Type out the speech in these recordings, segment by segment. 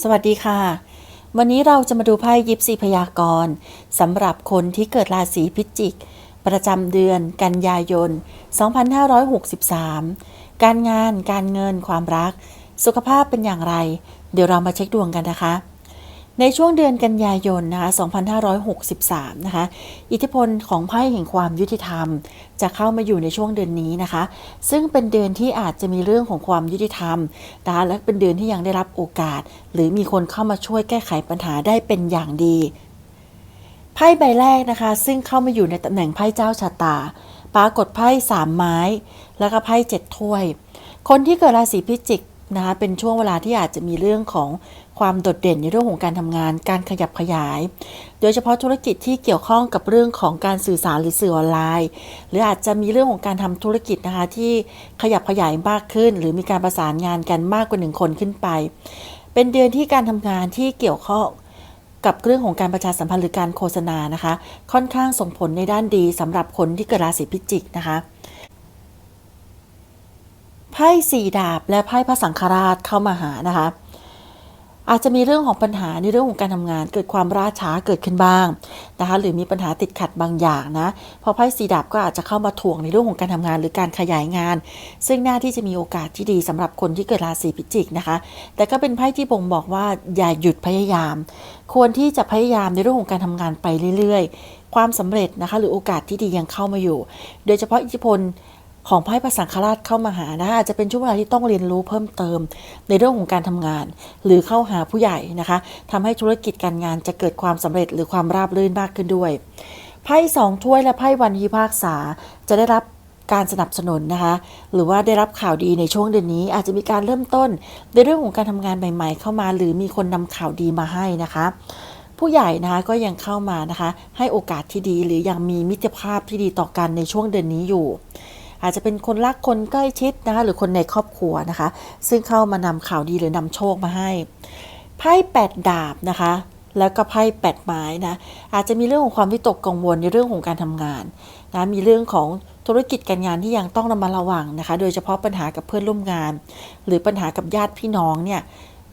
สวัสดีค่ะ วันนี้เราจะมาดูไพ่ยิปซีพยากรณ์สำหรับคนที่เกิดราศีพิจิก ประจำเดือน กันยายน 2563 การงาน การเงิน ความรัก สุขภาพเป็นอย่างไร เดี๋ยวเรามาเช็คดวงกันนะคะ ในช่วงเดือนกันยายนนะคะ2563 นะคะ อิทธิพลของไพ่แห่งความยุติธรรม จะเข้ามาอยู่ในช่วงเดือนนี้นะคะ ซึ่งเป็นเดือนที่อาจจะมีเรื่องของความยุติธรรมนะคะและเป็นเดือนที่ยังได้รับโอกาส หรือมีคนเข้ามาช่วยแก้ไขปัญหาได้เป็นอย่างดี ไพ่ใบแรกนะคะ ซึ่งเข้ามาอยู่ในตำแหน่งไพ่เจ้าชะตา ปรากฏไพ่สามไม้ แล้วก็ไพ่เจ็ดถ้วย คนที่เกิดราศีพิจิกนะคะเป็นช่วงเวลาที่อาจจะมีเรื่องของ ความโดดเด่นในเรื่องของการทำงาน การขยับขยาย โดยเฉพาะธุรกิจที่เกี่ยวข้องกับเรื่องของการสื่อสารหรือสื่อออนไลน์ หรืออาจจะมีเรื่องของการทำธุรกิจนะคะที่ขยับขยายมากขึ้น หรือมีการประสานงานกันมากกว่าหนึ่งคนขึ้นไป เป็นเดือนที่การทำงานที่เกี่ยวข้องกับเรื่องของการประชาสัมพันธ์หรือการโฆษณานะคะ ค่อนข้างส่งผลในด้านดีสำหรับคนที่เกิดราศีพิจิกนะคะไพ่สี่ดาบและไพ่พระสังฆราชเข้ามาหานะคะ อาจจะมีเรื่องของปัญหาในเรื่องของการทำงาน เกิดความล่าช้าเกิดขึ้นบ้างนะคะหรือมีปัญหาติดขัดบางอย่างนะพอไพ่สีดาบก็อาจจะเข้ามาถ่วงในเรื่องของการทำงานหรือการขยายงาน ซึ่งหน้าที่จะมีโอกาสที่ดีสำหรับคนที่เกิดราศีพิจิกนะคะ แต่ก็เป็นไพ่ที่บ่งบอกว่าอย่าหยุดพยายาม ควรที่จะพยายามในเรื่องของการทำงานไปเรื่อย ๆ ความสำเร็จนะคะหรือโอกาสที่ดียังเข้ามาอยู่ โดยเฉพาะอิทธิพล ของไพ่พระสังฆราชเข้ามาหานะคะอาจจะเป็นช่วงเวลาที่ต้องเรียนรู้เพิ่มเติม ในเรื่องของการทำงาน หรือเข้าหาผู้ใหญ่นะคะทำให้ธุรกิจการงานจะเกิดความสำเร็จหรือความราบรื่นมากขึ้นด้วยไพ่สองถ้วยและไพ่วันพิพากษาจะได้รับการสนับสนุนนะคะ หรือว่าได้รับข่าวดีในช่วงเดือนนี้ อาจจะมีการเริ่มต้น ในเรื่องของการทำงานใหม่ ๆ เข้ามา หรือมีคนนำข่าวดีมาให้นะคะ ผู้ใหญ่นะคะก็ยังเข้ามานะคะ ให้โอกาสที่ดีหรือยังมีมิตรภาพที่ดีต่อกันในช่วงเดือนนี้อยู่ อาจจะเป็นคนรักคนใกล้ชิดนะคะหรือคนในครอบครัวนะคะ ซึ่งเข้ามานำข่าวดีหรือนำโชคมาให้ไพ่แปดดาบนะคะแล้วก็ไพ่แปดไม้นะอาจจะมีเรื่องของความวิตกกังวลในเรื่องของการทำงานนะมีเรื่องของธุรกิจการงานที่ยังต้องระมัดระวังนะคะ โดยเฉพาะปัญหากับเพื่อนร่วมงาน หรือปัญหากับญาติพี่น้องเนี่ย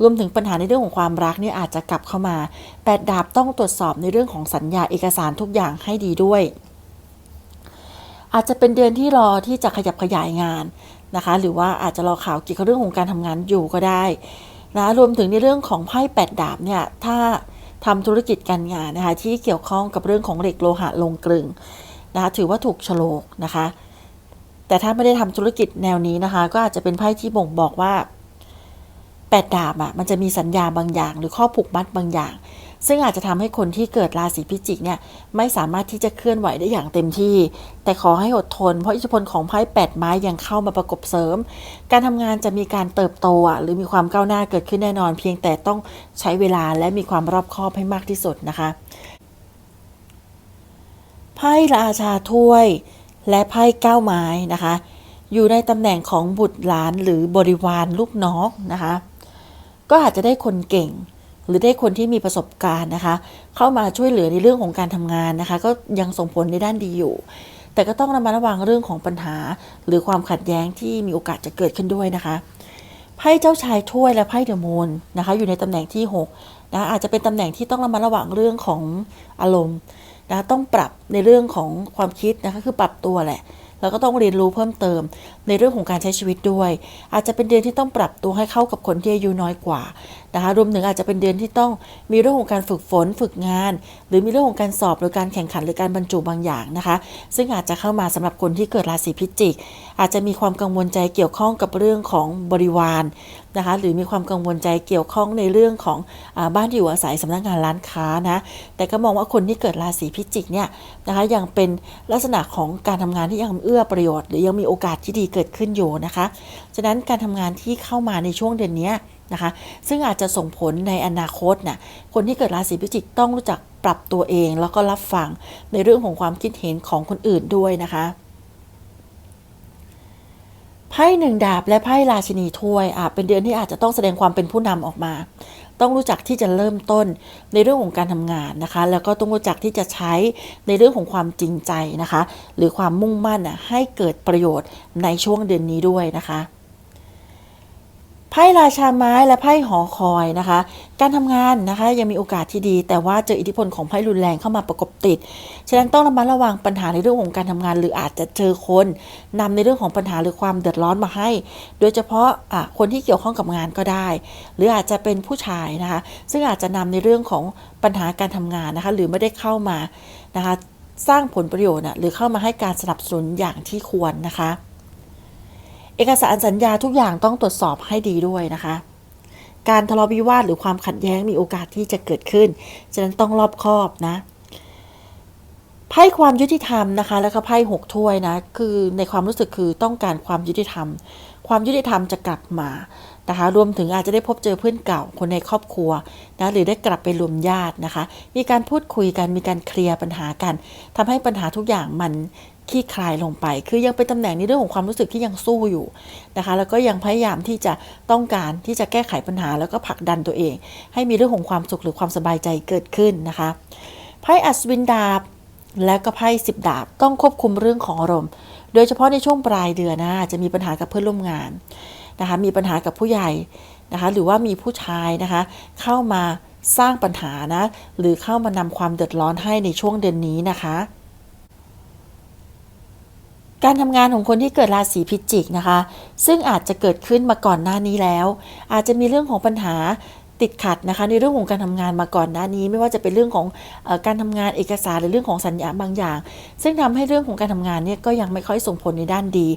รวมถึงปัญหาในเรื่องของความรักเนี่ยอาจจะกลับเข้ามาแปดดาบต้องตรวจสอบในเรื่องของสัญญาเอกสารทุกอย่างให้ดีด้วย อาจจะเป็นเดือนที่รอที่จะขยับขยายงานนะคะ หรือว่าอาจจะรอข่าวเกี่ยวกับเรื่องของการทำงานอยู่ก็ได้นะรวมถึงในเรื่องของไพ่แปดดาบเนี่ยถ้าทำธุรกิจการงานนะคะที่เกี่ยวข้องกับเรื่องของเหล็กโลหะลงกลึงนะคะถือว่าถูกโฉลกนะคะ แต่ถ้าไม่ได้ทำธุรกิจแนวนี้นะคะ ก็อาจจะเป็นไพ่ที่บ่งบอกว่าแปดดาบอะ่ะมันจะมีสัญญาบางอย่าง หรือข้อผูกมัดบางอย่าง ซึ่งอาจจะทำให้คนที่เกิดราศีพิจิกเนี่ยไม่สามารถที่จะเคลื่อนไหวได้อย่างเต็มที่ แต่ขอให้อดทน เพราะอิทธิพลของไพ่แปดไม้ยังเข้ามาประกบเสริม การทำงานจะมีการเติบโตหรือมีความก้าวหน้าเกิดขึ้นแน่นอน เพียงแต่ต้องใช้เวลาและมีความรอบคอบให้มากที่สุดนะคะไพ่ราชาถ้วยและไพ่เก้าไม้นะคะ อยู่ในตำแหน่งของบุตรหลานหรือบริวารลูกน้องนะคะ ก็อาจจะได้คนเก่ง หรือได้คนที่มีประสบการณ์นะคะ เข้ามาช่วยเหลือในเรื่องของการทำงานนะคะ ก็ยังส่งผลในด้านดีอยู่ แต่ก็ต้องระมัดระวังเรื่องของปัญหา หรือความขัดแย้งที่มีโอกาสจะเกิดขึ้นด้วยนะคะไพ่เจ้าชายถ้วยและไพ่เดอะมูนนะคะอยู่ในตำแหน่งที่6นะอาจจะเป็นตำแหน่งที่ต้องระมัดระวังเรื่องของอารมณ์นะต้องปรับในเรื่องของความคิดนะคะคือปรับตัวแหละ แล้วก็ต้องเรียนรู้เพิ่มเติมในเรื่องของการใช้ชีวิตด้วย อาจจะเป็นเดือนที่ต้องปรับตัวให้เข้ากับคนที่อายุน้อยกว่า นะคะรวมถึงอาจจะเป็นเดือนที่ต้องมีเรื่องของการฝึกฝนฝึกงาน หรือมีเรื่องของการสอบหรือการแข่งขันหรือการบรรจุบางอย่างนะคะ ซึ่งอาจจะเข้ามาสำหรับคนที่เกิดราศีพิจิก อาจจะมีความกังวลใจเกี่ยวข้องกับเรื่องของบริวารนะคะหรือมีความกังวลใจเกี่ยวข้องในเรื่องของอบ้านที่อยู่อาศัยสำนักงานร้านค้านะแต่ก็มองว่าคนที่เกิดราศีพิจิกเนี่ยนะคะยังเป็นลักษณะของการทำงานที่ยังเอื้อประโยชน์ หรือยังมีโอกาสที่ดีเกิดขึ้นอยู่นะคะ ฉะนั้นการทำงานที่เข้ามาในช่วงเดือนนี้ นะคะ ซึ่งอาจจะส่งผลในอนาคตนะคนที่เกิดราศีพิจิกต้องรู้จักปรับตัวเองแล้วก็รับฟังในเรื่องของความคิดเห็นของคนอื่นด้วยนะคะไพ่หนึ่งดาบและไพ่ราชินีถ้วยอะเป็นเดือนที่อาจจะต้องแสดงความเป็นผู้นำออกมา ต้องรู้จักที่จะเริ่มต้นในเรื่องของการทำงานนะคะ แล้วก็ต้องรู้จักที่จะใช้ในเรื่องของความจริงใจนะคะ หรือความมุ่งมั่นอะให้เกิดประโยชน์ในช่วงเดือนนี้ด้วยนะคะ ไพ่ราชาไม้และไพ่หอคอยนะคะ การทำงานนะคะยังมีโอกาสที่ดี แต่ว่าเจออิทธิพลของไพ่รุนแรงเข้ามาประกบติด ฉะนั้นต้องระมัดระวังปัญหาในเรื่องของการทำงาน หรืออาจจะเจอคนนำในเรื่องของปัญหาหรือความเดือดร้อนมาให้ โดยเฉพาะะคนที่เกี่ยวข้องกับงานก็ได้ หรืออาจจะเป็นผู้ชายนะคะ ซึ่งอาจจะนำในเรื่องของปัญหาการทำงานนะคะ หรือไม่ได้เข้ามานะคะ สร้างผลประโยชน์หรือเข้ามาให้การสนับสนุนอย่างที่ควรนะคะ เอกสารสัญญาทุกอย่างต้องตรวจสอบให้ดีด้วยนะคะ การทะเลาะวิวาทหรือความขัดแย้งมีโอกาสที่จะเกิดขึ้น ฉะนั้นต้องรอบคอบนะ ไพ่ความยุติธรรมนะคะ แล้วก็ไพ่หกถ้วยนะ คือในความรู้สึกคือต้องการความยุติธรรม ความยุติธรรมจะกลับมานะคะ รวมถึงอาจจะได้พบเจอเพื่อนเก่าคนในครอบครัวนะ หรือได้กลับไปรวมญาตินะคะ มีการพูดคุยกัน มีการเคลียร์ปัญหากันทำให้ปัญหาทุกอย่างมัน คลี่คลายลงไป คือยังเป็นตำแหน่งในเรื่องของความรู้สึกที่ยังสู้อยู่นะคะแล้วก็ยังพยายามที่จะต้องการที่จะแก้ไขปัญหา แล้วก็ผลักดันตัวเอง ให้มีเรื่องของความสุขหรือความสบายใจเกิดขึ้นนะคะไพ่อัศวินดาบและก็ไพ่สิบดาบต้องควบคุมเรื่องของอารมณ์ โดยเฉพาะในช่วงปลายเดือนนะจะมีปัญหากับเพื่อนร่วมงานนะคะมีปัญหากับผู้ใหญ่นะคะหรือว่ามีผู้ชายนะคะเข้ามาสร้างปัญหานะหรือเข้ามานำความเดือดร้อนให้ในช่วงเดือนนี้นะคะ การทำงานของคนที่เกิดราศีพิจิกนะคะ ซึ่งอาจจะเกิดขึ้นมาก่อนหน้านี้แล้ว อาจจะมีเรื่องของปัญหาติดขัดนะคะ ในเรื่องของการทำงานมาก่อนหน้านี้ ไม่ว่าจะเป็นเรื่องของอการทำงานเอกสารหรือเรื่องของสัญญาบางอย่าง ซึ่งทำให้เรื่องของการทำงานเนี่ยก็ยังไม่ค่อยส่งผลในด้านดี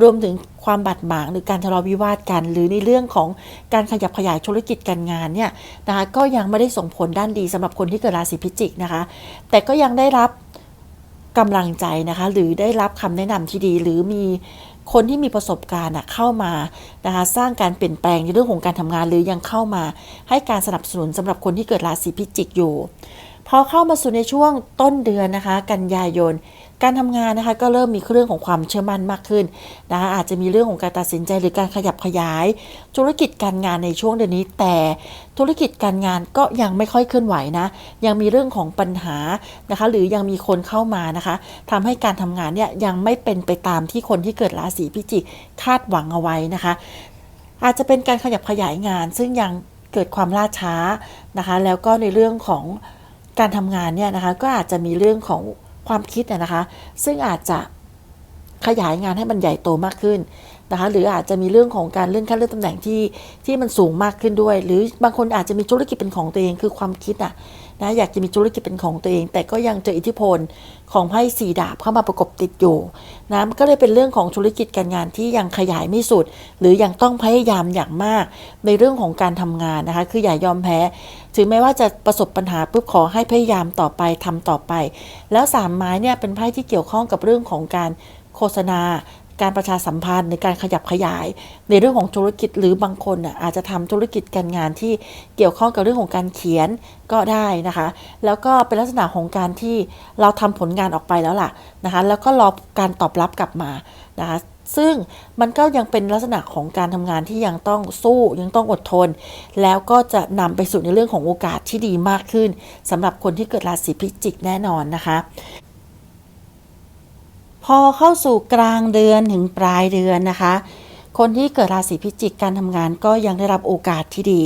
รวมถึงความบาดหมางหรือการทะเลาะวิวาทกัน หรือในเรื่องของการขยับขยายธุรกิจการงานเนี่ยนะคะก็ยังไม่ได้ส่งผลด้านดีสำหรับคนที่เกิดราศีพิจิกนะคะ แต่ก็ยังได้รับ กำลังใจนะคะ หรือได้รับคำแนะนำที่ดี หรือมีคนที่มีประสบการณ์เข้ามานะคะสร้างการเปลี่ยนแปลงในเรื่องของการทำงาน หรือยังเข้ามา ให้การสนับสนุนสำหรับคนที่เกิดราศีพิจิกอยู่พอเข้ามาสู่ในช่วงต้นเดือนนะคะ กันยายน การทำงานนะคะก็เริ่มมีเรื่องของความเชื่อมั่นมากขึ้นนะคะอาจจะมีเรื่องของการตัดสินใจหรือการขยับขยาย ธุรกิจการงานในช่วงเดือนนี้ แต่ธุรกิจการงานก็ยังไม่ค่อยเคลื่อนไหวนะ ยังมีเรื่องของปัญหานะคะ หรือยังมีคนเข้ามานะคะทำให้การทำงานเนี่ยยังไม่เป็นไปตามที่คนที่เกิดราศีพิจิกคาดหวังเอาไว้นะคะ อาจจะเป็นการขยับขยายงาน ซึ่งยังเกิดความล่าช้านะคะ แล้วก็ในเรื่องของการทำงานเนี่ยนะคะก็อาจจะมีเรื่องของ ความคิดนะคะ ซึ่งอาจจะขยายงานให้มันใหญ่โตมากขึ้นนะคะหรืออาจจะมีเรื่องของการเลื่อนขั้นเลื่อนตำแหน่งที่ที่มันสูงมากขึ้นด้วย หรือบางคนอาจจะมีธุรกิจเป็นของตัวเองคือความคิดอะ นะอยากจะมีธุรกิจเป็นของตัวเอง แต่ก็ยังเจออิทธิพลของไพ่สีดาบเข้ามาประกบติดอยู่นะก็เลยเป็นเรื่องของธุรกิจการงานที่ยังขยายไม่สุด หรือยังต้องพยายามอย่างมาก ในเรื่องของการทำงานนะคะ คืออย่ายอมแพ้ ถึงแม้ว่าจะประสบปัญหาปุ๊บขอให้พยายามต่อไปทำต่อไป แล้วสามไม้เนี่ยเป็นไพ่ที่เกี่ยวข้องกับเรื่องของการโฆษณา การประชาสัมพันธ์ในการขยับขยาย ในเรื่องของธุรกิจหรือบางคนอาจจะทำธุรกิจการงานที่เกี่ยวข้องกับเรื่องของการเขียนก็ได้นะคะ แล้วก็เป็นลักษณะของการที่เราทำผลงานออกไปแล้วล่ะนะคะแล้วก็รอการตอบรับกลับมานะคะซึ่งมันก็ยังเป็นลักษณะของการทำงานที่ยังต้องสู้ยังต้องอดทน แล้วก็จะนำไปสู่ในเรื่องของโอกาสที่ดีมากขึ้นสำหรับคนที่เกิดราศีพิจิกแน่นอนนะคะ พอเข้าสู่กลางเดือนถึงปลายเดือนนะคะ คนที่เกิดราศีพิจิกการทำงานก็ยังได้รับโอกาสที่ดี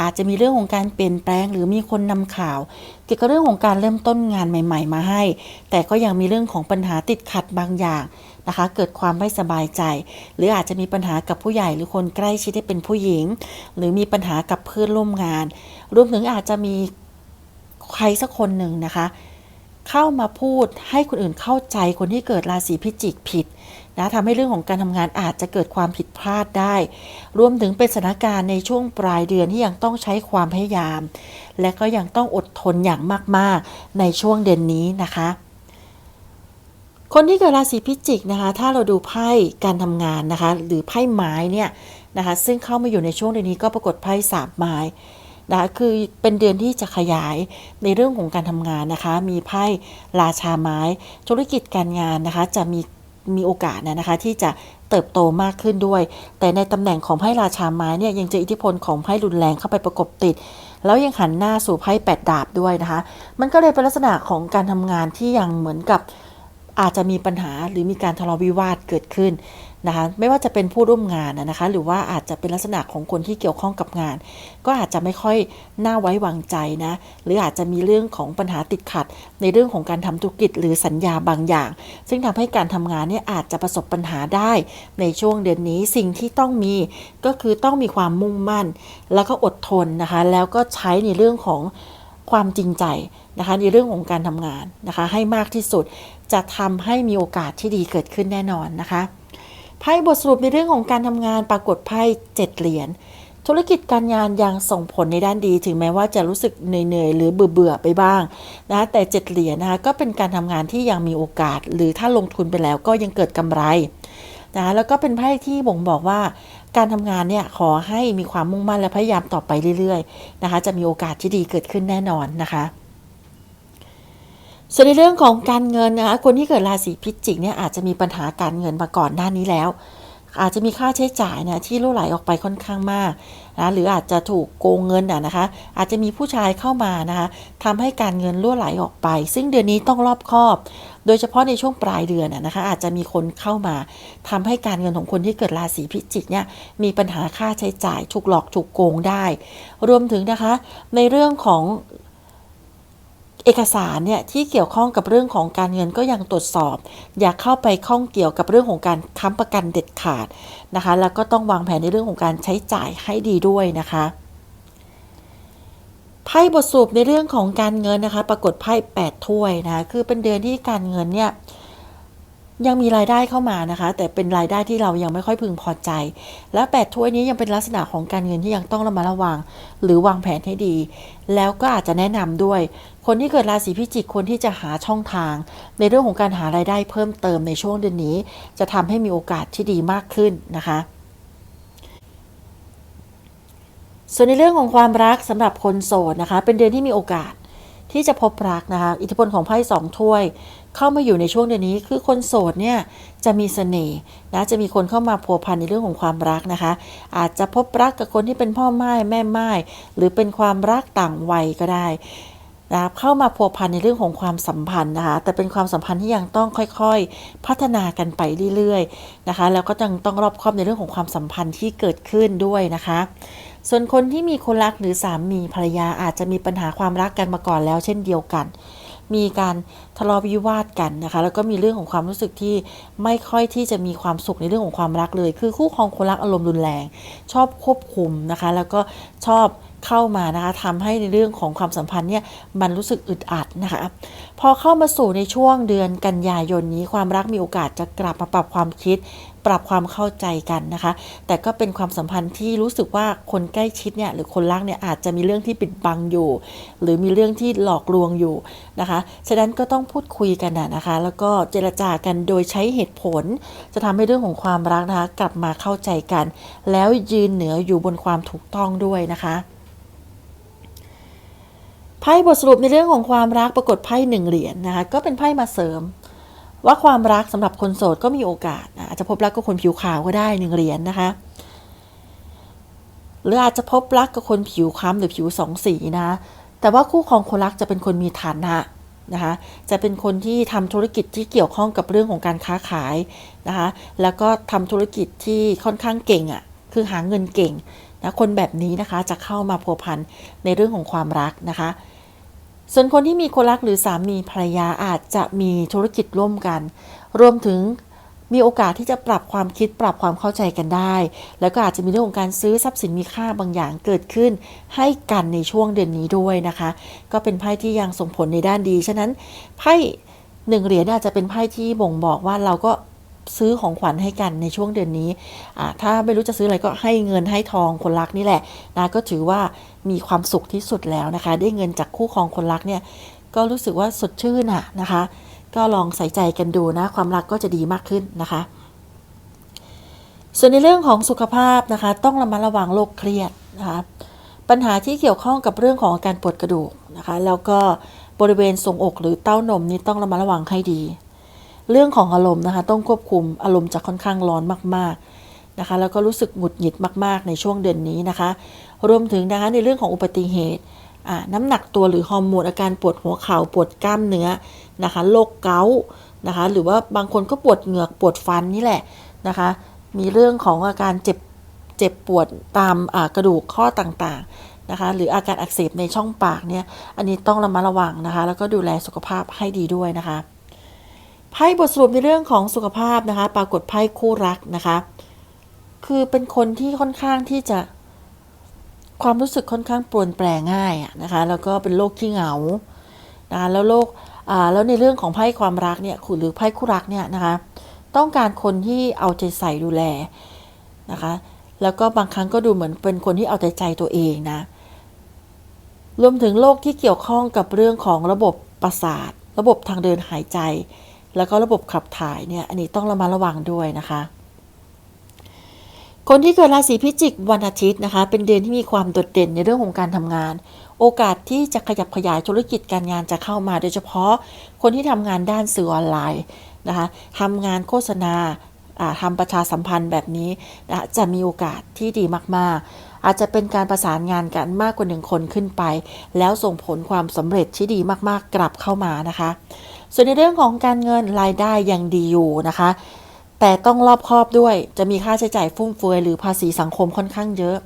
อาจจะมีเรื่องของการเปลี่ยนแปลงหรือมีคนนำข่าว เกี่ยวกับเรื่องของการเริ่มต้นงานใหม่ ๆ มาให้ แต่ก็ยังมีเรื่องของปัญหาติดขัดบางอย่างนะคะเกิดความไม่สบายใจ หรืออาจจะมีปัญหากับผู้ใหญ่หรือคนใกล้ชิดที่เป็นผู้หญิง หรือมีปัญหากับเพื่อนร่วมงาน รวมถึงอาจจะมีใครสักคนหนึ่งนะคะ เข้ามาพูดให้คนอื่นเข้าใจคนที่เกิดราศีพิจิกผิดนะทำให้เรื่องของการทำงานอาจจะเกิดความผิดพลาดได้ รวมถึงเป็นสถานการณ์ในช่วงปลายเดือนที่ยังต้องใช้ความพยายาม และก็ยังต้องอดทนอย่างมาก ๆ ในช่วงเดือนนี้นะคะ คนที่เกิดราศีพิจิกนะคะ ถ้าเราดูไพ่การทำงานนะคะ หรือไพ่ไม้เนี่ยนะคะ ซึ่งเข้ามาอยู่ในช่วงเดือนนี้ก็ปรากฏไพ่สามไม้ นะคะคือเป็นเดือนที่จะขยายในเรื่องของการทำงานนะคะ มีไพ่ราชาไม้ ธุรกิจการงานนะคะ จะมีมีโอกาสนะคะที่จะเติบโตมากขึ้นด้วย แต่ในตำแหน่งของไพ่ราชาไม้เนี่ยยังจออิทธิพลของไพ่รุนแรงเข้าไปประกบติด แล้วยังหันหน้าสู่ไพ่แปดดาบด้วยนะคะ มันก็เลยเป็นลักษณะของการทำงานที่ยังเหมือนกับอาจจะมีปัญหาหรือมีการทะเลาะวิวาทเกิดขึ้น นะคะไม่ว่าจะเป็นผู้ร่วมงานนะคะหรือว่าอาจจะเป็นลักษณะของคนที่เกี่ยวข้องกับงาน ก็อาจจะไม่ค่อยน่าไว้วางใจนะหรืออาจจะมีเรื่องของปัญหาติดขัด ในเรื่องของการทำธุรกิจหรือสัญญาบางอย่าง ซึ่งทำให้การทำงานเนี่ยอาจจะประสบปัญหาได้ในช่วงเดือนนี้สิ่งที่ต้องมีก็คือต้องมีความมุ่งมั่น แล้วก็อดทนนะคะแล้วก็ใช้ในเรื่องของความจริงใจนะคะในเรื่องของการทำงานนะคะให้มากที่สุดจะทำให้มีโอกาสที่ดีเกิดขึ้นแน่นอนนะคะ ไพ่บทสรุปในเรื่องของการทำงานปรากฏไพ่เจ็ดเหรียญธุรกิจการงานยังส่งผลในด้านดี ถึงแม้ว่าจะรู้สึกเหนื่อยๆหรือเบื่อๆไปบ้างนะแต่เจ็ดเหรียญนะคะก็เป็นการทำงานที่ยังมีโอกาส หรือถ้าลงทุนไปแล้วก็ยังเกิดกำไรนะแล้วก็เป็นไพ่ที่บ่งบอกว่าการทำงานเนี่ยขอให้มีความมุ่งมั่นและพยายามต่อไปเรื่อยๆนะคะจะมีโอกาสที่ดีเกิดขึ้นแน่นอนนะคะ ส่วนในเรื่องของการเงินนะคะคนที่เกิดราศีพิจิกเนี่ยอาจจะมีปัญหาการเงินมาก่อนหน้านี้แล้ว อาจจะมีค่าใช้จ่ายนะที่ล่วไหลออกไปค่อนข้างมากนะหรืออาจจะถูกโกงเงินอะนะคะ อาจจะมีผู้ชายเข้ามานะคะทำให้การเงินล่วไหลออกไป ซึ่งเดือนนี้ต้องรอบคอบ โดยเฉพาะในช่วงปลายเดือนนะคะ อาจจะมีคนเข้ามาทำให้การเงินของคนที่เกิดราศีพิจิกเนี่ยมีปัญหาค่าใช้จ่าย ถูกหลอกถูกโกงได้ รวมถึงนะคะ ในเรื่องของ เอกสารเนี่ยที่เกี่ยวข้องกับเรื่องของการเงินก็ยังตรวจสอบ อย่าเข้าไปข้องเกี่ยวกับเรื่องของการค้ำประกันเด็ดขาดนะคะ แล้วก็ต้องวางแผนในเรื่องของการใช้จ่ายให้ดีด้วยนะคะไพ่บทสรุปในเรื่องของการเงินนะคะ ปรากฏไพ่8ถ้วยนะคะคือเป็นเดือนที่การเงินเนี่ย ยังมีรายได้เข้ามานะคะ แต่เป็นรายได้ที่เรายังไม่ค่อยพึงพอใจ และ8ถ้วยนี้ยังเป็นลักษณะของการเงินที่ยังต้องระมัดระวัง หรือวางแผนให้ดี แล้วก็อาจจะแนะนำด้วย คนที่เกิดราศีพิจิกคนที่จะหาช่องทาง ในเรื่องของการหารายได้เพิ่มเติมในช่วงเดือนนี้ จะทำให้มีโอกาสที่ดีมากขึ้นนะคะส่วนในเรื่องของความรักสำหรับคนโสดนะคะ เป็นเดือนที่มีโอกาสที่จะพบรักนะคะ อิทธิพลของไพ่สองถ้วย เข้ามาอยู่ในช่วงเดือนนี้คือคนโสดเนี่ยจะมีเสน่ห์นะจะมีคนเข้ามาพัวพันในเรื่องของความรักนะคะ อาจจะพบรักกับคนที่เป็นพ่อไม้แม่ไม้หรือเป็นความรักต่างวัยก็ได้นะเข้ามาพัวพันในเรื่องของความสัมพันธ์นะคะแต่เป็นความสัมพันธ์ที่ยังต้องค่อยๆ พัฒนากันไปเรื่อยๆนะคะ แล้วก็ยังต้องรอบคอบในเรื่องของความสัมพันธ์ที่เกิดขึ้นด้วยนะคะ ส่วนคนที่มีคนรักหรือสามีภรรยาอาจจะมีปัญหาความรักกันมาก่อนแล้ว เช่นเดียวกัน มีการทะเลาะวิวาทกันนะคะ แล้วก็มีเรื่องของความรู้สึกที่ไม่ค่อยที่จะมีความสุขในเรื่องของความรักเลย คือคู่ครองคนรักอารมณ์รุนแรง ชอบควบคุมนะคะ แล้วก็ชอบเข้ามานะคะทำให้ในเรื่องของความสัมพันธ์เนี่ยมันรู้สึกอึดอัดนะคะ พอเข้ามาสู่ในช่วงเดือนกันยายนนี้ความรักมีโอกาสจะกลับมาปรับความคิด ปรับความเข้าใจกันนะคะ แต่ก็เป็นความสัมพันธ์ที่รู้สึกว่าคนใกล้ชิดเนี่ยหรือคนรักเนี่ยอาจจะมีเรื่องที่ปิดบังอยู่ หรือมีเรื่องที่หลอกลวงอยู่นะคะฉะนั้นก็ต้องพูดคุยกันนะคะ แล้วก็เจรจากันโดยใช้เหตุผล จะทำให้เรื่องของความรักนะคะกลับมาเข้าใจกัน แล้วยืนเหนืออยู่บนความถูกต้องด้วยนะคะไพ่บทสรุปในเรื่องของความรักปรากฏไพ่หนึ่งเหรียญนนะคะก็เป็นไพ่มาเสริม ว่าความรักสำหรับคนโสดก็มีโอกาสอาจจะพบรักกับคนผิวขาวก็ได้หนึ่งเหรียญนนะคะ หรืออาจจะพบรักกับคนผิวคล้ำหรือผิวสองสีนะ แต่ว่าคู่ครองคนรักจะเป็นคนมีฐานะนะคะ จะเป็นคนที่ทำธุรกิจที่เกี่ยวข้องกับเรื่องของการค้าขายนะคะ แล้วก็ทำธุรกิจที่ค่อนข้างเก่งอะ่ะ คือหาเงินเก่งนะ คนแบบนี้นะคะจะเข้ามาพัวพันในเรื่องของความรักนะคะ ส่วนคนที่มีคนรักหรือสามีภรรยาอาจจะมีธุรกิจร่วมกัน รวมถึงมีโอกาสที่จะปรับความคิดปรับความเข้าใจกันได้ แล้วก็อาจจะมีเรื่องของการซื้อทรัพย์สินมีค่าบางอย่างเกิดขึ้น ให้กันในช่วงเดือนนี้ด้วยนะคะ ก็เป็นไพ่ที่ยังส่งผลในด้านดี ฉะนั้นไพ่หนึ่งเหรียญอาจจะเป็นไพ่ที่บ่งบอกว่าเราก็ ซื้อของขวัญให้กันในช่วงเดือนนี้ ถ้าไม่รู้จะซื้ออะไรก็ให้เงินให้ทองคนรักนี่แหละนะก็ถือว่ามีความสุขที่สุดแล้วนะคะ ได้เงินจากคู่ครองคนรักเนี่ยก็รู้สึกว่าสดชื่นอะนะคะ ก็ลองใส่ใจกันดูนะ ความรักก็จะดีมากขึ้นนะคะ ส่วนในเรื่องของสุขภาพนะคะ ต้องระมัดระวังโรคเครียดนะคะปัญหาที่เกี่ยวข้องกับเรื่องของอาการปวดกระดูกนะคะ แล้วก็บริเวณทรงอกหรือเต้านมนี่ต้องระมัดระวังให้ดี เรื่องของอารมณ์นะคะ ต้องควบคุมอารมณ์จะค่อนข้างร้อนมากๆนะคะ แล้วก็รู้สึกหงุดหงิดมาก ๆ ในช่วงเดือนนี้นะคะ รวมถึงนะคะในเรื่องของอุบัติเหตุน้ำหนักตัวหรือฮอร์โมนอาการปวดหัวเข่าปวดกล้ามเนื้อนะคะโรคเกาต์นะคะหรือว่าบางคนก็ปวดเหงือกปวดฟันนี่แหละนะคะ มีเรื่องของอาการเจ็บเจ็บปวดตามกระดูกข้อต่างๆนะคะ หรืออาการอักเสบในช่องปากเนี่ย อันนี้ต้องระมัดระวังนะคะ แล้วก็ดูแลสุขภาพให้ดีด้วยนะคะ ไพ่บทสรุปในเรื่องของสุขภาพนะคะ ปรากฏไพ่คู่รักนะคะ คือเป็นคนที่ค่อนข้างที่จะความรู้สึกค่อนข้างปรวนแปรง่ายนะคะ แล้วก็เป็นโรคขี้เหงานะคะแล้วโรคอ่าแล้วในเรื่องของไพ่ความรักเนี่ยหรือไพ่คู่รักเนี่ยนะคะ ต้องการคนที่เอาใจใส่ดูแลนะคะ แล้วก็บางครั้งก็ดูเหมือนเป็นคนที่เอาใจใจตัวเองนะรวมถึงโรคที่เกี่ยวข้องกับเรื่องของระบบประสาท ระบบทางเดินหายใจ แล้วก็ระบบขับถ่ายเนี่ย อันนี้ต้องระมัดระวังด้วยนะคะ คนที่เกิดราศีพิจิกวันอาทิตย์นะคะ เป็นเดือนที่มีความโดดเด่นในเรื่องของการทำงาน โอกาสที่จะขยับขยายธุรกิจการงานจะเข้ามา โดยเฉพาะคนที่ทำงานด้านสื่อออนไลน์นะคะทำงานโฆษณาอ่าทำประชาสัมพันธ์แบบนี้นะจะมีโอกาสที่ดีมากๆ อาจจะเป็นการประสานงานกันมากกว่าหนึ่งคนขึ้นไป แล้วส่งผลความสำเร็จที่ดีมากๆกลับเข้ามานะคะ ส่วนในเรื่องของการเงินรายได้ยังดีอยู่นะคะ แต่ต้องรอบคอบด้วยจะมีค่าใช้จ่ายฟุ่มเฟือยหรือภาษีสังคมค่อนข้างเยอะ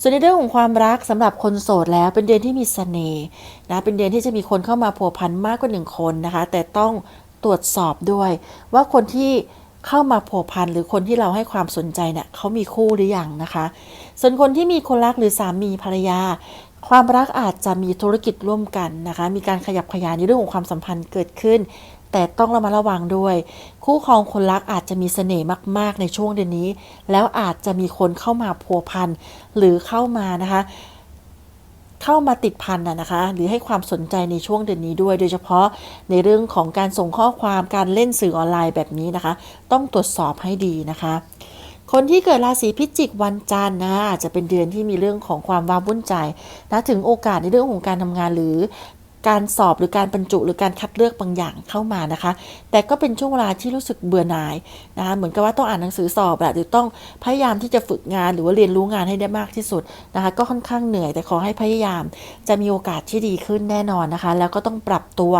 ส่วนในเรื่องของความรักสำหรับคนโสดแล้วเป็นเดือนที่มีเสน่ห์นะเป็นเดือนที่จะมีคนเข้ามาผัวพันมากกว่าหนึ่งคนนะคะ แต่ต้องตรวจสอบด้วย ว่าคนที่เข้ามาผัวพันหรือคนที่เราให้ความสนใจเนี่ยเขามีคู่หรือยังนะคะ ส่วนคนที่มีคนรักหรือสามีภรรยา ความรักอาจจะมีธุรกิจร่วมกันนะคะ มีการขยับขยายในเรื่องของความสัมพันธ์เกิดขึ้น แต่ต้องระมัดระวังด้วย คู่ครองคนรักอาจจะมีเสน่ห์มากๆในช่วงเดือนนี้ แล้วอาจจะมีคนเข้ามาพัวพันหรือเข้ามานะคะเข้ามาติดพันนะนะคะ หรือให้ความสนใจในช่วงเดือนนี้ด้วย โดยเฉพาะในเรื่องของการส่งข้อความการเล่นสื่อออนไลน์แบบนี้นะคะ ต้องตรวจสอบให้ดีนะคะ คนที่เกิดราศีพิจิกวันจันทร์นะอาจจะเป็นเดือนที่มีเรื่องของความว้าวุ่นใจนะถึงโอกาสในเรื่องของการทำงานหรือ การสอบหรือการบรรจุหรือการคัดเลือกบางอย่างเข้ามานะคะ แต่ก็เป็นช่วงเวลาที่รู้สึกเบื่อหน่ายนะคะเหมือนกับว่าต้องอ่านหนังสือสอบแหละหรือต้องพยายามที่จะฝึกงานหรือว่าเรียนรู้งานให้ได้มากที่สุดนะคะก็ค่อนข้างเหนื่อยแต่ขอให้พยายาม จะมีโอกาสที่ดีขึ้นแน่นอนนะคะ แล้วก็ต้องปรับตัว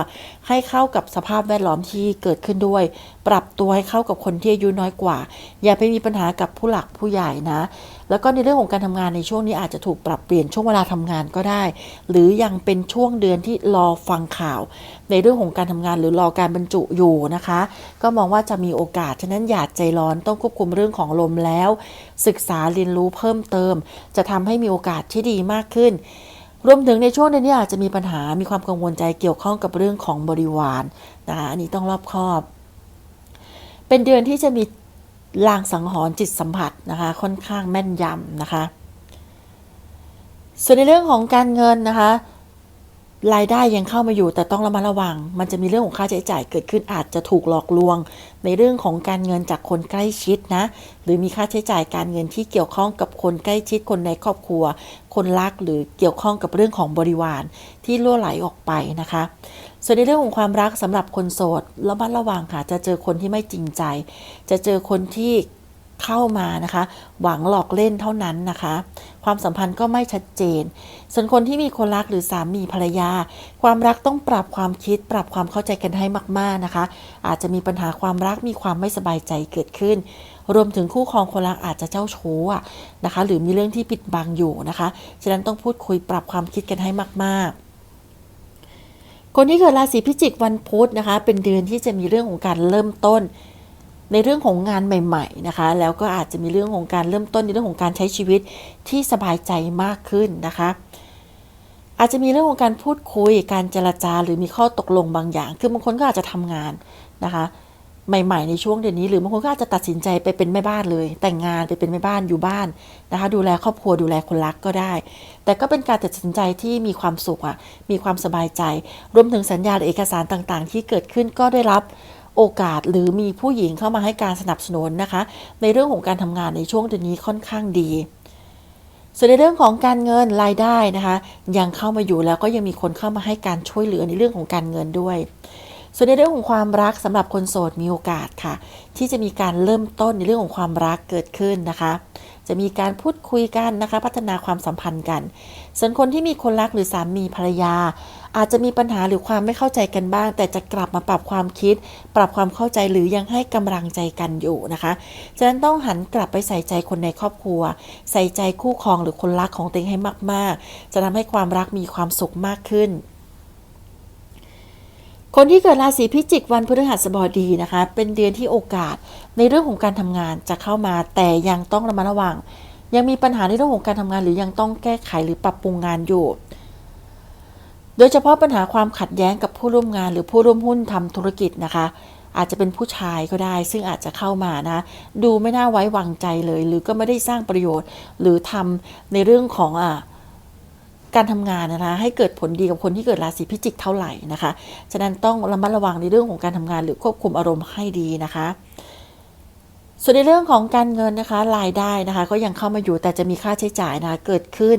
ให้เข้ากับสภาพแวดล้อมที่เกิดขึ้นด้วย ปรับตัวให้เข้ากับคนที่อายุน้อยกว่า อย่าไปมีปัญหากับผู้หลักผู้ใหญ่นะ แล้วก็ในเรื่องของการทำงานในช่วงนี้อาจจะถูกปรับเปลี่ยนช่วงเวลาทำงานก็ได้ หรือยังเป็นช่วงเดือนที่รอฟังข่าว ในเรื่องของการทำงานหรือรอการบรรจุอยู่นะคะ ก็มองว่าจะมีโอกาสฉะนั้นอย่าใจร้อนต้องควบคุมเรื่องของลมแล้ว ศึกษาเรียนรู้เพิ่มเติม จะทำให้มีโอกาสที่ดีมากขึ้นรวมถึงในช่วงนนี้อาจจะมีปัญหา มีความกังวลใจเกี่ยวข้องกับเรื่องของบริวารนะคะ อันนี้ต้องรอบคอบ เป็นเดือนที่จะมี ลางสังหรณ์จิตสัมผัสนะคะ ค่อนข้างแม่นยำนะคะ ส่วนในเรื่องของการเงินนะคะ รายได้ยังเข้ามาอยู่แต่ต้องระมัดระวัง มันจะมีเรื่องของค่าใช้จ่ายเกิดขึ้นอาจจะถูกหลอกลวง ในเรื่องของการเงินจากคนใกล้ชิดนะ หรือมีค่าใช้จ่ายการเงินที่เกี่ยวข้องกับคนใกล้ชิดคนในครอบครัว คนรักหรือเกี่ยวข้องกับเรื่องของบริวารที่ล่วไหลออกไปนะคะ ส่วนในเรื่องของความรักสำหรับคนโสดระมัดระวังค่ะ จะเจอคนที่ไม่จริงใจ จะเจอคนที่เข้ามานะคะ หวังหลอกเล่นเท่านั้นนะคะ ความสัมพันธ์ก็ไม่ชัดเจน ส่วนคนที่มีคนรักหรือสามีภรรยา ความรักต้องปรับความคิด ปรับความเข้าใจกันให้มาก ๆนะคะ อาจจะมีปัญหาความรักมีความไม่สบายใจเกิดขึ้น รวมถึงคู่ครองคนรักอาจจะเจ้าชู้นะคะ หรือมีเรื่องที่ปิดบังอยู่นะคะฉะนั้นต้องพูดคุยปรับความคิดกันให้มาก ๆ คนที่เกิดราศีพิจิกวันพุธนะคะ เป็นเดือนที่จะมีเรื่องของการเริ่มต้น ในเรื่องของงานใหม่ๆนะคะ แล้วก็อาจจะมีเรื่องของการเริ่มต้นในเรื่องของการใช้ชีวิตที่สบายใจมากขึ้นนะคะ อาจจะมีเรื่องของการพูดคุยการเจรจาหรือมีข้อตกลงบางอย่าง คือบางคนก็อาจจะทำงานนะคะ ใหม่ๆในช่วงเดือนนี้ หรือบางคนก็อาจจะตัดสินใจไปเป็นแม่บ้านเลย แต่งงานไปเป็นแม่บ้านอยู่บ้านนะคะ ดูแลครอบครัวดูแลคนรักก็ได้ แต่ก็เป็นการตัดสินใจที่มีความสุขอะมีความสบายใจรวมถึงสัญญาหรือเอกสารต่างๆ ที่เกิดขึ้นก็ได้รับโอกาสหรือมีผู้หญิงเข้ามาให้การสนับสนุนนะคะ ในเรื่องของการทำงานในช่วงเดือนนี้ค่อนข้างดีส่วนในเรื่องของการเงินรายได้นะคะ ยังเข้ามาอยู่แล้วก็ยังมีคนเข้ามาให้การช่วยเหลือในเรื่องของการเงินด้วย ส่วนในเรื่องของความรักสำหรับคนโสดมีโอกาสค่ะ ที่จะมีการเริ่มต้นในเรื่องของความรักเกิดขึ้นนะคะ จะมีการพูดคุยกันนะคะ พัฒนาความสัมพันธ์กัน ส่วนคนที่มีคนรักหรือสามีภรรยา อาจจะมีปัญหาหรือความไม่เข้าใจกันบ้าง แต่จะกลับมาปรับความคิด ปรับความเข้าใจหรือยังให้กำลังใจกันอยู่นะคะฉะนั้นต้องหันกลับไปใส่ใจคนในครอบครัว ใส่ใจคู่ครองหรือคนรักของตัวเองให้มาก ๆ จะทำให้ความรักมีความสุขมากขึ้น คนที่เกิดราศีพิจิกวันพฤหัสบดีนะคะ เป็นเดือนที่โอกาสในเรื่องของการทำงานจะเข้ามาแต่ยังต้องระมัดระวัง ยังมีปัญหาในเรื่องของการทำงานหรือยังต้องแก้ไขหรือปรับปรุงงานอยู่ โดยเฉพาะปัญหาความขัดแย้งกับผู้ร่วมงานหรือผู้ร่วมหุ้นทำธุรกิจนะคะ อาจจะเป็นผู้ชายก็ได้ ซึ่งอาจจะเข้ามานะ ดูไม่น่าไว้วางใจเลย หรือก็ไม่ได้สร้างประโยชน์ หรือทำในเรื่องของอ่า การทำงานนะคะให้เกิดผลดีกับคนที่เกิดราศีพิจิกเท่าไหร่นะคะ ฉะนั้นต้องระมัดระวังในเรื่องของการทำงานหรือควบคุมอารมณ์ให้ดีนะคะ ส่วนในเรื่องของการเงินนะคะรายได้นะคะ ก็ยังเข้ามาอยู่แต่จะมีค่าใช้จ่ายนะคะเกิดขึ้น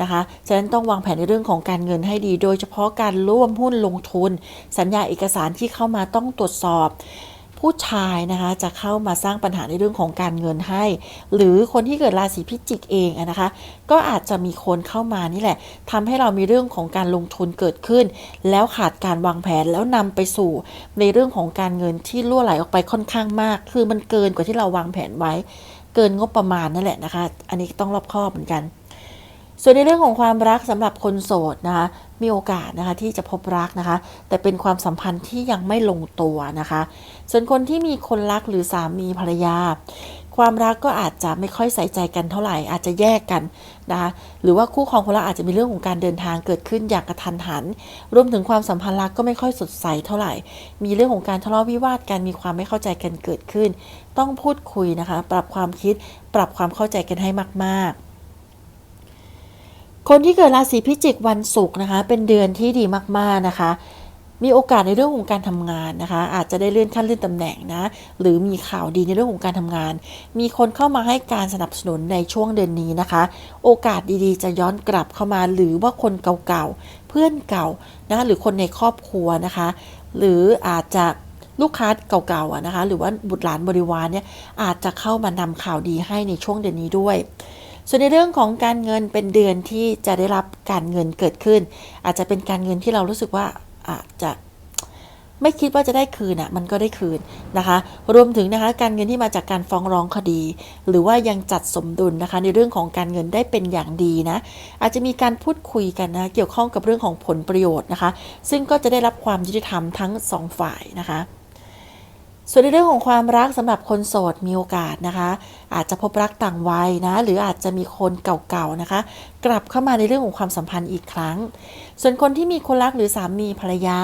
นะคะ ฉะนั้นต้องวางแผนในเรื่องของการเงินให้ดี โดยเฉพาะการร่วมหุ้นลงทุน สัญญาเอกสารที่เข้ามาต้องตรวจสอบ ผู้ชายนะคะจะเข้ามาสร้างปัญหาในเรื่องของการเงินให้ หรือคนที่เกิดราศีพิจิกเองนะคะ ก็อาจจะมีคนเข้ามานี่แหละทำให้เรามีเรื่องของการลงทุนเกิดขึ้น แล้วขาดการวางแผนแล้วนำไปสู่ในเรื่องของการเงินที่ล่วไหลออกไปค่อนข้างมาก คือมันเกินกว่าที่เราวางแผนไว้ เกินงบประมาณนั่นแหละนะคะ อันนี้ต้องรอบคอบเหมือนกัน ส่วนในเรื่องของความรักสำหรับคนโสดนะคะมีโอกาสนะคะที่จะพบรักนะคะ แต่เป็นความสัมพันธ์ที่ยังไม่ลงตัวนะคะ ส่วนคนที่มีคนรักหรือสามีภรรยา ความรักก็อาจจะไม่ค่อยใส่ใจกันเท่าไหร่อาจจะแยกกันนะคะหรือว่าคู่ครองคนรักอาจจะมีเรื่องของการเดินทางเกิดขึ้นอย่างกระทันหัน รวมถึงความสัมพันธ์รักก็ไม่ค่อยสดใสเท่าไหร่ มีเรื่องของการทะเลาะวิวาทกันมีความไม่เข้าใจกันเกิดขึ้น ต้องพูดคุยนะคะ ปรับความคิดปรับความเข้าใจกันให้มาก ๆ คนที่เกิดราศีพิจิกวันศุกร์นะคะ เป็นเดือนที่ดีมากๆนะคะ มีโอกาสในเรื่องของการทำงานนะคะ อาจจะได้เลื่อนขั้นเลื่อนตำแหน่งนะหรือมีข่าวดีในเรื่องของการทำงาน มีคนเข้ามาให้การสนับสนุนในช่วงเดือนนี้นะคะ โอกาสดีๆ จะย้อนกลับเข้ามาหรือว่าคนเก่าๆเพื่อนเก่านะหรือคนในครอบครัวนะคะ หรืออาจจะลูกค้าเก่าๆนะคะ หรือว่าบุตรหลานบริวารเนี่ยอาจจะเข้ามานำข่าวดีให้ในช่วงเดือนนี้ด้วย ส่วนในเรื่องของการเงินเป็นเดือนที่จะได้รับการเงินเกิดขึ้น อาจจะเป็นการเงินที่เรารู้สึกว่าอาจจะไม่คิดว่าจะได้คืนอะมันก็ได้คืนนะคะ รวมถึงนะคะการเงินที่มาจากการฟ้องร้องคดี หรือว่ายังจัดสมดุลนะคะ ในเรื่องของการเงินได้เป็นอย่างดีนะ อาจจะมีการพูดคุยกันนะเกี่ยวข้องกับเรื่องของผลประโยชน์นะคะ ซึ่งก็จะได้รับความยุติธรรมทั้งสองฝ่ายนะคะ ส่วนในเรื่องของความรักสำหรับคนโสดมีโอกาสนะคะ อาจจะพบรักต่างวัยนะหรืออาจจะมีคนเก่าๆนะคะ กลับเข้ามาในเรื่องของความสัมพันธ์อีกครั้ง ส่วนคนที่มีคนรักหรือสามีภรรยา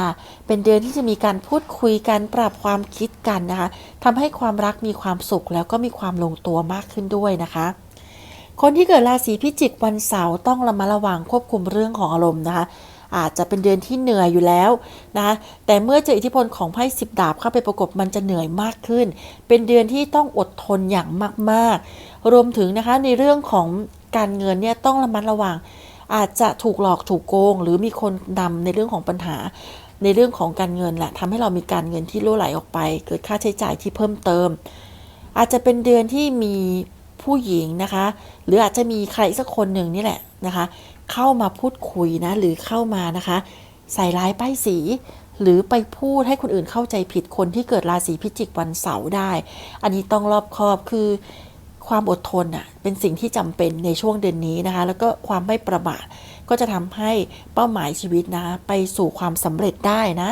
เป็นเดือนที่จะมีการพูดคุยกันปรับความคิดกันนะคะทำให้ความรักมีความสุขแล้วก็มีความลงตัวมากขึ้นด้วยนะคะคนที่เกิดราศีพิจิกวันเสาร์ต้องระมัดระวังควบคุมเรื่องของอารมณ์นะคะ อาจจะเป็นเดือนที่เหนื่อยอยู่แล้วนะคะแต่เมื่อเจออิทธิพลของไพ่สิบดาบเข้าไปประกบมันจะเหนื่อยมากขึ้น เป็นเดือนที่ต้องอดทนอย่างมาก ๆ รวมถึงนะคะในเรื่องของการเงินเนี่ยต้องระมัดระวัง อาจจะถูกหลอกถูกโกง หรือมีคนนำในเรื่องของปัญหาในเรื่องของการเงินแหละทำให้เรามีการเงินที่รั่วไหลออกไป เกิดค่าใช้จ่ายที่เพิ่มเติม อาจจะเป็นเดือนที่มีผู้หญิงนะคะ หรืออาจจะมีใครสักคนหนึ่งนี่แหละนะคะ เข้ามาพูดคุยนะหรือเข้ามานะคะ ใส่ร้ายป้ายสี หรือไปพูดให้คนอื่นเข้าใจผิดคนที่เกิดราศีพิจิกวันเสาร์ได้ อันนี้ต้องรอบคอบคือความอดทนอะเป็นสิ่งที่จำเป็นในช่วงเดือนนี้นะคะ แล้วก็ความไม่ประมาทก็จะทำให้เป้าหมายชีวิตนะ ไปสู่ความสำเร็จได้นะ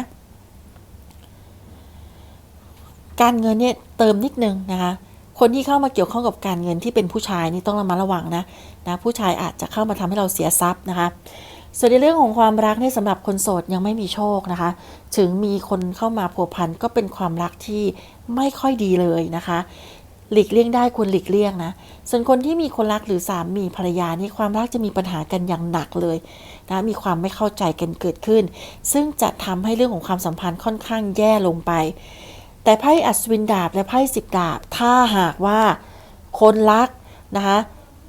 การเงินเนี่ยเติมนิดนึงนะคะ คนที่เข้ามาเกี่ยวข้องกับการเงินที่เป็นผู้ชายนี่ต้องระมัดระวังนะ นะผู้ชายอาจจะเข้ามาทำให้เราเสียทรัพย์นะคะส่วนในเรื่องของความรักเนี่ยสำหรับคนโสดยังไม่มีโชคนะคะ ถึงมีคนเข้ามาผัวพันก็เป็นความรักที่ไม่ค่อยดีเลยนะคะ หลีกเลี่ยงได้ควรหลีกเลี่ยงนะ ส่วนคนที่มีคนรักหรือสามีภรรยานี่ความรักจะมีปัญหากันอย่างหนักเลยนะมีความไม่เข้าใจกันเกิดขึ้น ซึ่งจะทำให้เรื่องของความสัมพันธ์ค่อนข้างแย่ลงไป แต่ไพ่อัศวินดาบและไพ่สิบดาบถ้าหากว่าคนรักนะคะ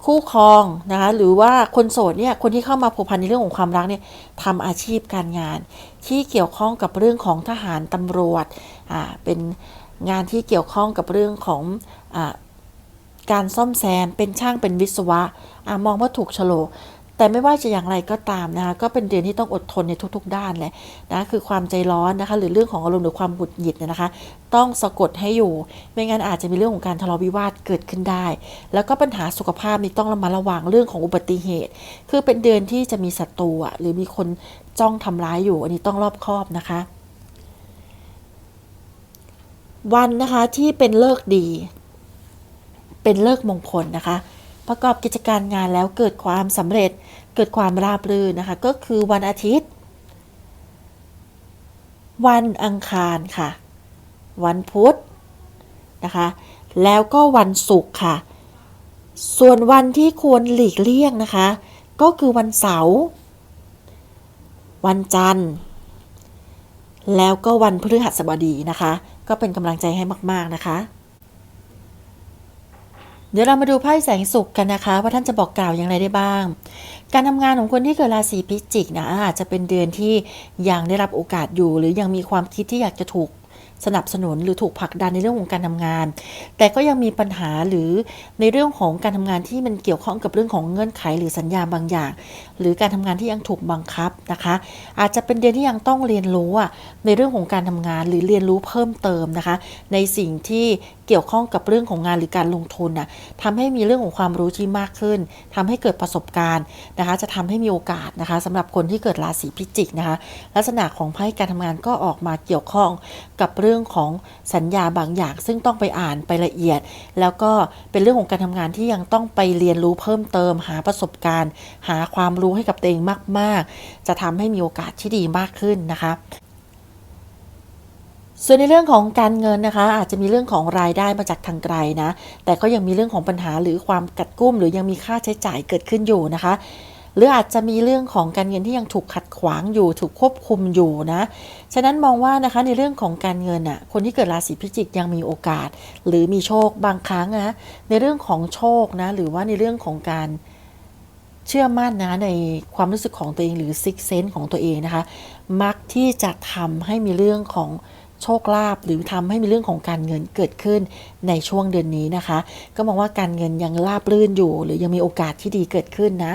คู่ครองนะคะหรือว่าคนโสดเนี่ยคนที่เข้ามาผูกพันในเรื่องของความรักเนี่ยทำอาชีพการงาน ที่เกี่ยวข้องกับเรื่องของทหารตำรวจอ่าเป็นงานที่เกี่ยวข้องกับเรื่องของอาการซ่อมแซมเป็นช่างเป็นวิศวะอามองว่าถูกโฉลก แต่ไม่ว่าจะอย่างไรก็ตามนะคะก็เป็นเดือนที่ต้องอดทนในทุก ๆ ด้านแหละนะคือความใจร้อนนะคะ หรือเรื่องของอารมณ์หรือความหงุดหงิดเนี่ยนะคะ ต้องสะกดให้อยู่ ไม่งั้นอาจจะมีเรื่องของการทะเลาะวิวาทเกิดขึ้นได้ แล้วก็ปัญหาสุขภาพนี่ต้องระมัดระวังเรื่องของอุบัติเหตุ คือเป็นเดือนที่จะมีศัตรูอะหรือมีคนจ้องทำร้ายอยู่ อันนี้ต้องรอบคอบนะคะวันนะคะที่เป็นเลิกดี เป็นเลิกมงคลนะคะ ประกอบกิจการงานแล้วเกิดความสำเร็จเกิดความราบรื่นนะคะ ก็คือวันอาทิตย์ วันอังคารค่ะ วันพุธนะคะ แล้วก็วันศุกร์ค่ะ ส่วนวันที่ควรหลีกเลี่ยงนะคะ ก็คือวันเสาร์วันจันทร์ แล้วก็วันพฤหัสบดีนะคะ ก็เป็นกำลังใจให้มาก ๆ นะคะ เดี๋ยวเรามาดูไพ่แสงสุขกันนะคะ ว่าท่านจะบอกกล่าวอย่างไรได้บ้าง การทำงานของคนที่เกิดราศีพิจิกนะอาจจะเป็นเดือนที่ยังได้รับโอกาสอยู่ หรือยังมีความคิดที่อยากจะถูกสนับสนุนหรือถูกผลักดันในเรื่องของการทำงาน แต่ก็ยังมีปัญหาหรือในเรื่องของการทำงานที่มันเกี่ยวข้องกับเรื่องของเงื่อนไขหรือสัญญาบางอย่าง หรือการทำงานที่ยังถูกบังคับนะคะ อาจจะเป็นเดือนที่ยังต้องเรียนรู้ในเรื่องของการทำงานหรือเรียนรู้เพิ่มเติมนะคะ ในสิ่งที่ เกี่ยวข้องกับเรื่องของงานหรือการลงทุนน่ะทำให้มีเรื่องของความรู้ที่มากขึ้นทำให้เกิดประสบการณ์นะคะ จะทำให้มีโอกาสนะคะสำหรับคนที่เกิดราศีพิจิกนะคะ ลักษณะของไพ่การทำงานก็ออกมาเกี่ยวข้องกับเรื่องของสัญญาบางอย่าง ซึ่งต้องไปอ่านไปละเอียด แล้วก็เป็นเรื่องของการทำงานที่ยังต้องไปเรียนรู้เพิ่มเติม หาประสบการณ์ หาความรู้ให้กับตัวเองมาก ๆ จะทำให้มีโอกาสที่ดีมากขึ้นนะคะ ส่วนในเรื่องของการเงินนะคะ อาจจะมีเรื่องของรายได้มาจากทางไกลนะ แต่ก็ยังมีเรื่องของปัญหาหรือความกัดกุ้ม หรือยังมีค่าใช้จ่ายเกิดขึ้นอยู่นะคะ หรืออาจจะมีเรื่องของการเงินที่ยังถูกขัดขวางอยู่ ถูกควบคุมอยู่นะฉะนั้นมองว่านะคะในเรื่องของการเงินอะคนที่เกิดราศีพิจิกยังมีโอกาส หรือมีโชคบางครั้งนะในเรื่องของโชคนะหรือว่าในเรื่องของการเชื่อมั่นนะในความรู้สึกของตัวเองหรือซิกเซนของตัวเองนะคะ มักที่จะทำให้มีเรื่องของ โชคลาภหรือทำให้มีเรื่องของการเงินเกิดขึ้นในช่วงเดือนนี้นะคะ ก็มองว่าการเงินยังราบรื่นอยู่ หรือยังมีโอกาสที่ดีเกิดขึ้นนะ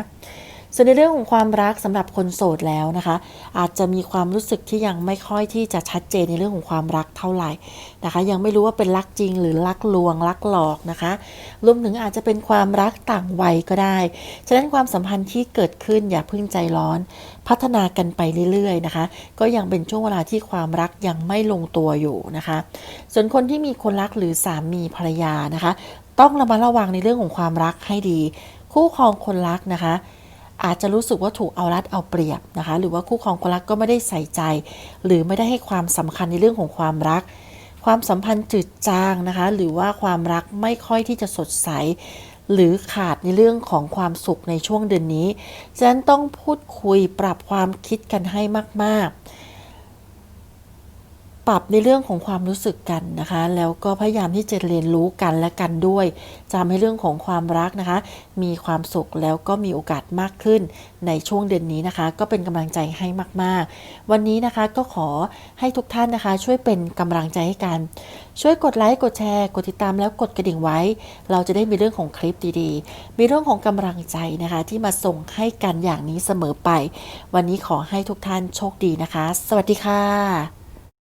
ส่วนในเรื่องของความรักสำหรับคนโสดแล้วนะคะ อาจจะมีความรู้สึกที่ยังไม่ค่อยที่จะชัดเจนในเรื่องของความรักเท่าไหร่นะคะ ยังไม่รู้ว่าเป็นรักจริงหรือรักลวงรักหลอกนะคะรวมถึงอาจจะเป็นความรักต่างวัยก็ได้ ฉะนั้นความสัมพันธ์ที่เกิดขึ้นอย่าพึ่งใจร้อน พัฒนากันไปเรื่อยๆนะคะ ก็ยังเป็นช่วงเวลาที่ความรักยังไม่ลงตัวอยู่นะคะ ส่วนคนที่มีคนรักหรือสามีภรรยานะคะ ต้องระมัดระวังในเรื่องของความรักให้ดี คู่ครองคนรักนะคะ อาจจะรู้สึกว่าถูกเอารัดเอาเปรียบนะคะ หรือว่าคู่ครองคนรักก็ไม่ได้ใส่ใจ หรือไม่ได้ให้ความสำคัญในเรื่องของความรัก ความสัมพันธ์จืดจางนะคะ หรือว่าความรักไม่ค่อยที่จะสดใส หรือขาดในเรื่องของความสุขในช่วงเดือนนี้ฉะนั้นต้องพูดคุยปรับความคิดกันให้มากๆ ปรับในเรื่องของความรู้สึกกันนะคะ แล้วก็พยายามที่จะเรียนรู้กันและกันด้วยจะทำให้เรื่องของความรักนะคะ มีความสุขแล้วก็มีโอกาสมากขึ้นในช่วงเดือนนี้นะคะ ก็เป็นกำลังใจให้มาก ๆ วันนี้นะคะก็ขอให้ทุกท่านนะคะ ช่วยเป็นกำลังใจให้กัน ช่วยกดไลค์กดแชร์ กดติดตามแล้วกดกระดิ่งไว้ เราจะได้มีเรื่องของคลิปดีๆ มีเรื่องของกำลังใจนะคะ ที่มาส่งให้กันอย่างนี้เสมอไป วันนี้ขอให้ทุกท่านโชคดีนะคะ สวัสดีค่ะ